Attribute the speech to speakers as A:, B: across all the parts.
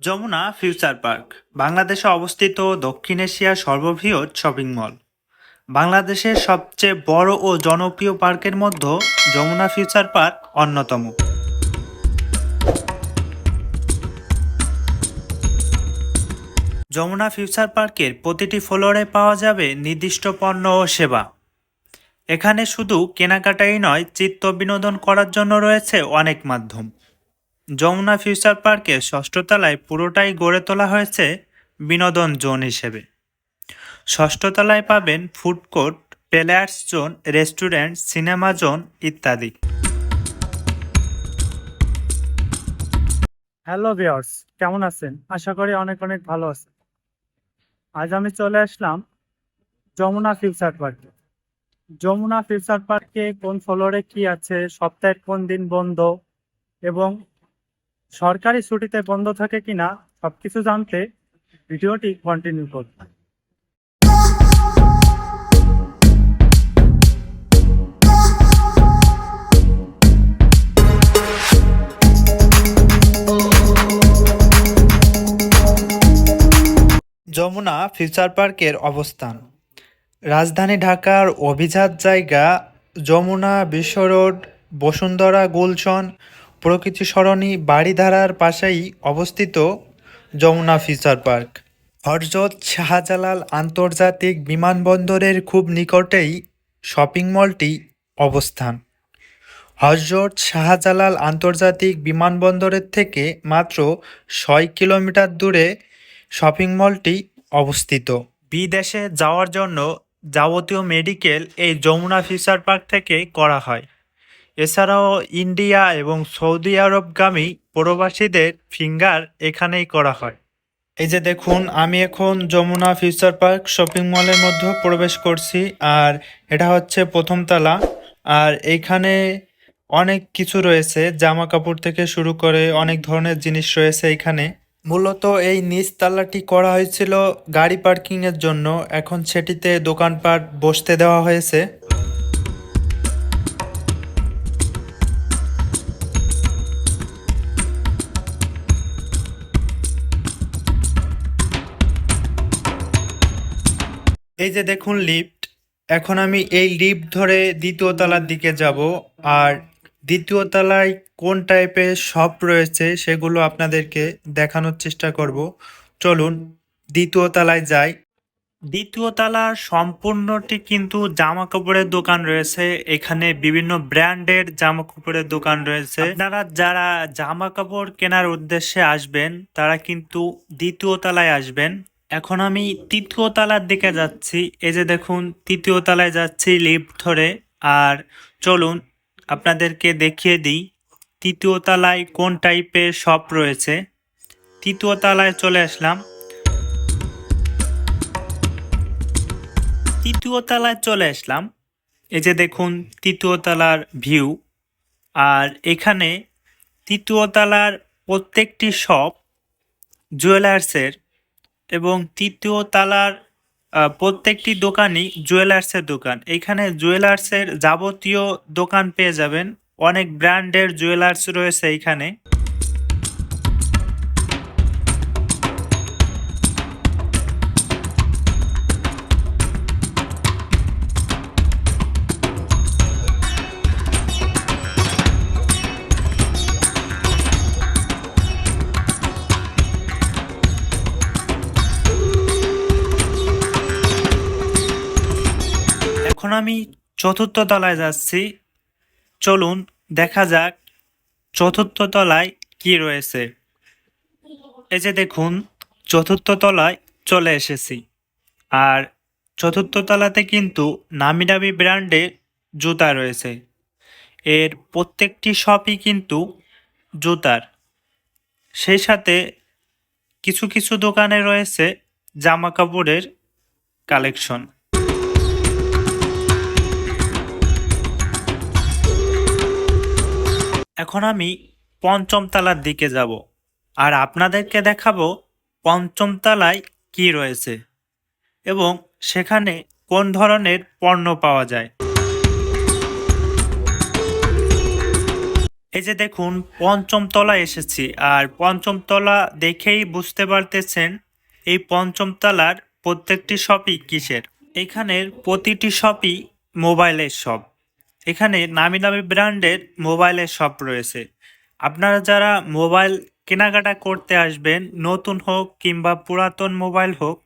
A: Jamuna future park, বাংলাদেশে অবস্থিত দক্ষিণ এশিয়ার সর্ববৃহৎ শপিং মল। বাংলাদেশের সবচেয়ে বড় ও জনপ্রিয় পার্কের মধ্যে যমুনা ফিউচার পার্ক অন্যতম। যমুনা ফিউচার পার্কের প্রতিটি ফ্লোরে পাওয়া যাবে নির্দিষ্ট পণ্য ও সেবা। এখানে শুধু কেনাকাটাই নয়, চিত্ত বিনোদন করার জন্য রয়েছে অনেক মাধ্যম। যমুনা ফিউচার পার্কের ষষ্ঠ তলায় পুরোটাই গড়ে তোলা হয়েছে বিনোদন জোন হিসেবে। ষষ্ঠ তলায় পাবেন food court players zone, restaurant, cinema zone ইত্যাদি।
B: হ্যালো ভিওর্স কেমন আছেন? আশা করি অনেক অনেক ভালো আছেন। আজ আমি চলে আসলাম যমুনা ফিউচার পার্কে। যমুনা ফিউচার পার্কে কোন ফ্লোরে কি আছে সপ্তাহের কোন দিন বন্ধ, এবং সরকারি ছুটিতে বন্ধ থাকে কিনা সবকিছু জানতে ভিডিওটি কন্টিনিউ করুন।
A: যমুনা ফিউচার পার্কের অবস্থান। রাজধানী ঢাকার অভিজাত জায়গা যমুনা, বিশ্ব রোড, বসুন্ধরা, গুলশন প্রকৃতি সরণি বাড়িধারার পাশেই অবস্থিত যমুনা ফিচার পার্ক। হরজত শাহজালাল আন্তর্জাতিক বিমানবন্দরের খুব নিকটেই শপিং মলটি অবস্থান। হজরত শাহজালাল আন্তর্জাতিক বিমানবন্দরের থেকে মাত্র ছয় কিলোমিটার দূরে শপিং মলটি অবস্থিত। বিদেশে যাওয়ার জন্য যাবতীয় মেডিকেল এই যমুনা ফিউচার পার্ক থেকে করা হয়। এছাড়াও ইন্ডিয়া এবং সৌদি আরবগামী প্রবাসীদের ফিঙ্গার এখানেই করা হয়। এই যে দেখুন, আমি এখন যমুনা ফিউচার পার্ক শপিং মলের মধ্যে প্রবেশ করছি, আর এটা হচ্ছে প্রথম তলা। আর এইখানে অনেক কিছু রয়েছে জামা কাপড় থেকে শুরু করে অনেক ধরনের জিনিস রয়েছে এখানে মূলত এই নিচ তালাটি করা হয়েছিল গাড়ি পার্কিংয়ের জন্য, এখন সেটিতে দোকানপাট বসতে দেওয়া হয়েছে। এই যে দেখুন লিফট, এখন আমি এই লিফট ধরে দ্বিতীয় তলার দিকে যাব। আর দ্বিতীয় তলায় কোন টাইপের শপ রয়েছে সেগুলো আপনাদেরকে দেখানোর চেষ্টা করব। চলুন দ্বিতীয় তলায় যাই। দ্বিতীয় তলার সম্পূর্ণটি কিন্তু জামা কাপড়ের দোকান রয়েছে। এখানে বিভিন্ন ব্র্যান্ডের জামা কাপড়ের দোকান রয়েছে। আপনারা যারা জামা কাপড় কেনার উদ্দেশ্যে আসবেন, তারা কিন্তু দ্বিতীয় তলায় আসবেন। এখন আমি তৃতীয় তলার দিকে যাচ্ছি। এই যে দেখুন, তৃতীয় তলায় যাচ্ছি লিফট ধরে। আর চলুন, আপনাদেরকে দেখিয়ে দিই, তৃতীয় তলায় কোন টাইপের শপ রয়েছে। তৃতীয় তলায় চলে আসলাম। তৃতীয় তলায় চলে আসলাম। এই যে দেখুন, তৃতীয় তলার ভিউ আর এখানে তৃতীয় তলার প্রত্যেকটি শপ জুয়েলার্সের এবং তৃতীয় তালার প্রত্যেকটি দোকানই জুয়েলার্সের দোকান। এখানে জুয়েলার্সের যাবতীয় দোকান পেয়ে যাবেন। অনেক ব্র্যান্ডের জুয়েলার্স রয়েছে এখানে। এখন আমি চতুর্থ তলায় যাচ্ছি। চলুন, দেখা যাক চতুর্থ তলায় কি রয়েছে। এই যে দেখুন, চতুর্থ তলায় চলে এসেছি। আর চতুর্থ তলাতে কিন্তু নামি দামি ব্র্যান্ডের জুতা রয়েছে। এর প্রত্যেকটি শপই কিন্তু জুতার। সেই সাথে কিছু কিছু দোকানে রয়েছে জামা কাপড়ের কালেকশন এখন আমি পঞ্চম তলার দিকে যাব। আর আপনাদেরকে দেখাবো পঞ্চম তলায় কি রয়েছে এবং সেখানে কোন ধরনের পণ্য পাওয়া যায়। এই যে দেখুন, পঞ্চম তলা এসেছি। আর পঞ্চম তলা দেখেই বুঝতে পারতেছেন এই পঞ্চম তলার প্রত্যেকটি শপই কিসের। এখানের প্রতিটি শপই মোবাইলের শপ। এখানে নামি দামি ব্র্যান্ডের মোবাইলের শপ রয়েছে। আপনারা যারা মোবাইল কেনাকাটা করতে আসবেন, নতুন হোক কিংবা পুরাতন মোবাইল হোক,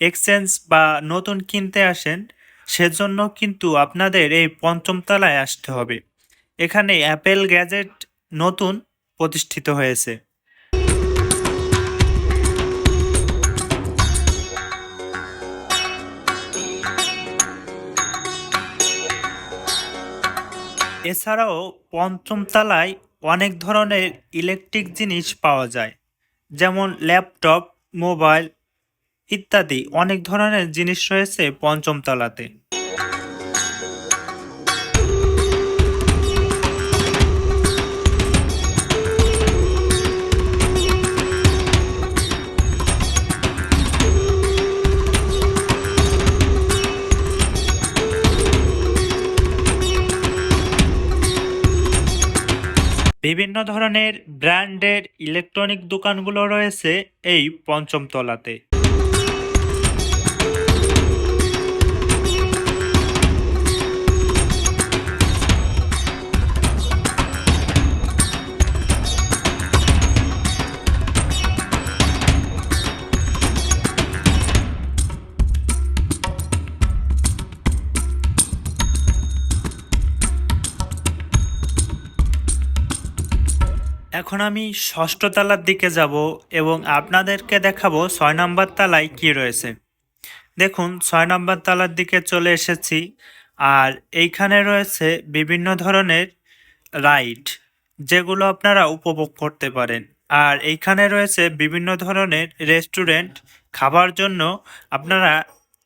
A: এক্সচেঞ্জ বা নতুন কিনতে আসেন, সেজন্য কিন্তু আপনাদের এই পঞ্চম তলায় আসতে হবে। এখানে অ্যাপেল গ্যাজেট নতুন প্রতিষ্ঠিত হয়েছে। এছাড়াও পঞ্চম তলায় অনেক ধরনের ইলেকট্রিক জিনিস পাওয়া যায়, যেমন ল্যাপটপ, মোবাইল ইত্যাদি। অনেক ধরনের জিনিস রয়েছে পঞ্চম তলাতে। বিভিন্ন ধরনের ব্র্যান্ডের ইলেকট্রনিক দোকানগুলো রয়েছে এই পঞ্চম তলাতে এখন আমি ষষ্ঠ তলার দিকে যাব এবং আপনাদেরকে দেখাবো ছয় নম্বর তলায় কি রয়েছে। দেখুন, ছয় নম্বর তালার দিকে চলে এসেছি আর এইখানে রয়েছে বিভিন্ন ধরনের রাইড যেগুলো আপনারা উপভোগ করতে পারেন। আর এইখানে রয়েছে বিভিন্ন ধরনের রেস্টুরেন্ট খাবার জন্য আপনারা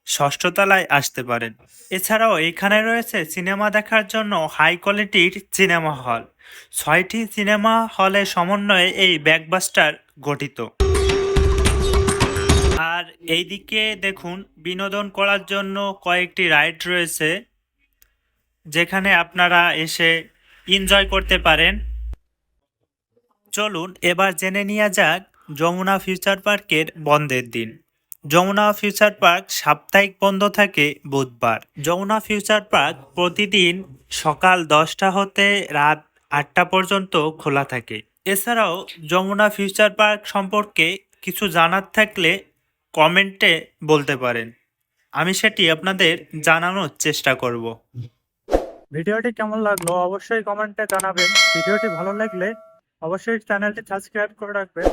A: ষষ্ঠ তলায় আসতে পারেন। এছাড়াও এখানে রয়েছে সিনেমা দেখার জন্য হাই কোয়ালিটির সিনেমা হল। ছয়টি সিনেমা হলে সমন্বয়ে এই ব্যাকবাস্টার গঠিত। আর এইদিকে দেখুন, বিনোদন করার জন্য কয়েকটি রাইড রয়েছে, যেখানে আপনারা এসে এনজয় করতে পারেন। চলুন এবার জেনে নেওয়া যাক যমুনা ফিউচার পার্কের বন্ধের দিন। যমুনা ফিউচার পার্ক সাপ্তাহিক বন্ধ থাকে বুধবার। যমুনা ফিউচার পার্ক প্রতিদিন সকাল দশটা হতে রাত আটটা পর্যন্ত খোলা থাকে। এছাড়াও যমুনা ফিউচার পার্ক সম্পর্কে কিছু জানার থাকলে কমেন্টে বলতে পারেন। আমি সেটি আপনাদের জানানোর চেষ্টা করব।
B: ভিডিওটি কেমন লাগল অবশ্যই কমেন্টে জানাবেন। ভিডিওটি ভালো লাগলে অবশ্যই চ্যানেলটি সাবস্ক্রাইব করে রাখবেন।